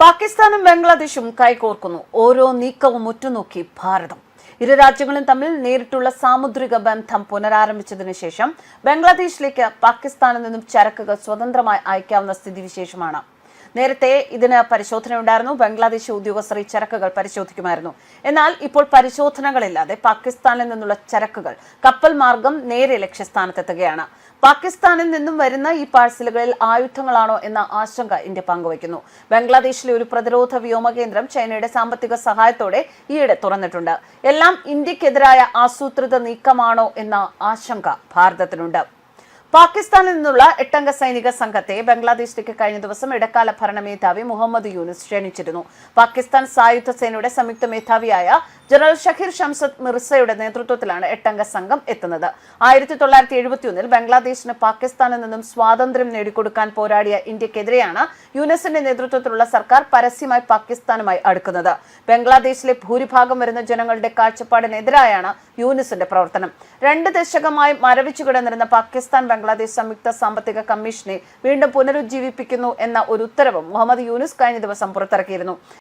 പാകിസ്ഥാനും ബംഗ്ലാദേശും കൈകോർക്കുന്നു. ഓരോ നീക്കവും ഉറ്റുനോക്കി ഭാരതം. ഇരു രാജ്യങ്ങളും തമ്മിൽ നേരിട്ടുള്ള സാമുദ്രിക ബന്ധം പുനരാരംഭിച്ചതിനു ശേഷം ബംഗ്ലാദേശിലേക്ക് പാകിസ്ഥാനിൽ നിന്നും ചരക്കുകൾ സ്വതന്ത്രമായി അയക്കാവുന്ന സ്ഥിതിവിശേഷമാണ്. നേരത്തെ ഇതിന് പരിശോധനയുണ്ടായിരുന്നു. ബംഗ്ലാദേശ് ഉദ്യോഗസ്ഥർ ഈ ചരക്കുകൾ പരിശോധിക്കുമായിരുന്നു. എന്നാൽ ഇപ്പോൾ പരിശോധനകളില്ലാതെ പാകിസ്ഥാനിൽ നിന്നുള്ള ചരക്കുകൾ കപ്പൽ മാർഗം നേരെ ലക്ഷ്യസ്ഥാനത്തെത്തുകയാണ്. പാകിസ്ഥാനിൽ നിന്നും വരുന്ന ഈ പാഴ്സലുകളിൽ ആയുധങ്ങളാണോ എന്ന ആശങ്ക ഇന്ത്യ പങ്കുവയ്ക്കുന്നു. ബംഗ്ലാദേശിലെ ഒരു പ്രതിരോധ വ്യോമ കേന്ദ്രം ചൈനയുടെ സാമ്പത്തിക സഹായത്തോടെ ഈയിടെ തുറന്നിട്ടുണ്ട്. എല്ലാം ഇന്ത്യക്കെതിരായ ആസൂത്രിത നീക്കമാണോ എന്ന ആശങ്ക ഭാരതത്തിനുണ്ട്. പാകിസ്ഥാനിൽ നിന്നുള്ള എട്ടംഗ സൈനിക സംഘത്തെ ബംഗ്ലാദേശിലേക്ക് കഴിഞ്ഞ ദിവസം ഇടക്കാല ഭരണ മേധാവി മുഹമ്മദ് യൂനിസ് ക്ഷണിച്ചിരുന്നു. പാകിസ്ഥാൻ സായുധ സേനയുടെ സംയുക്ത മേധാവിയായ ജനറൽ ഷഹീർ ഷംസദ് മിർസയുടെ നേതൃത്വത്തിലാണ് എട്ടംഗ സംഘം എത്തുന്നത്. ആയിരത്തി തൊള്ളായിരത്തി എഴുപത്തിയൊന്നിൽ ബംഗ്ലാദേശിന് പാകിസ്ഥാനിൽ നിന്നും സ്വാതന്ത്ര്യം നേടിക്കൊടുക്കാൻ പോരാടിയ ഇന്ത്യക്കെതിരെയാണ് യൂനിസിന്റെ നേതൃത്വത്തിലുള്ള സർക്കാർ പരസ്യമായി പാകിസ്ഥാനുമായി അടുക്കുന്നത്. ബംഗ്ലാദേശിലെ ഭൂരിഭാഗം വരുന്ന ജനങ്ങളുടെ കാഴ്ചപ്പാടിനെതിരായാണ് യൂനിസിന്റെ പ്രവർത്തനം. രണ്ട് ദശകമായി മരവിച്ചു കിടന്നിരുന്ന പാകിസ്ഥാൻ ബംഗ്ലാദേശ് സംയുക്ത സാമ്പത്തിക കമ്മീഷനെ വീണ്ടും പുനരുജ്ജീവിപ്പിക്കുന്നു എന്ന ഒരു ഉത്തരവും മുഹമ്മദ് യൂനിസ് കഴിഞ്ഞ ദിവസം പുറത്തിറക്കിയിരുന്നു.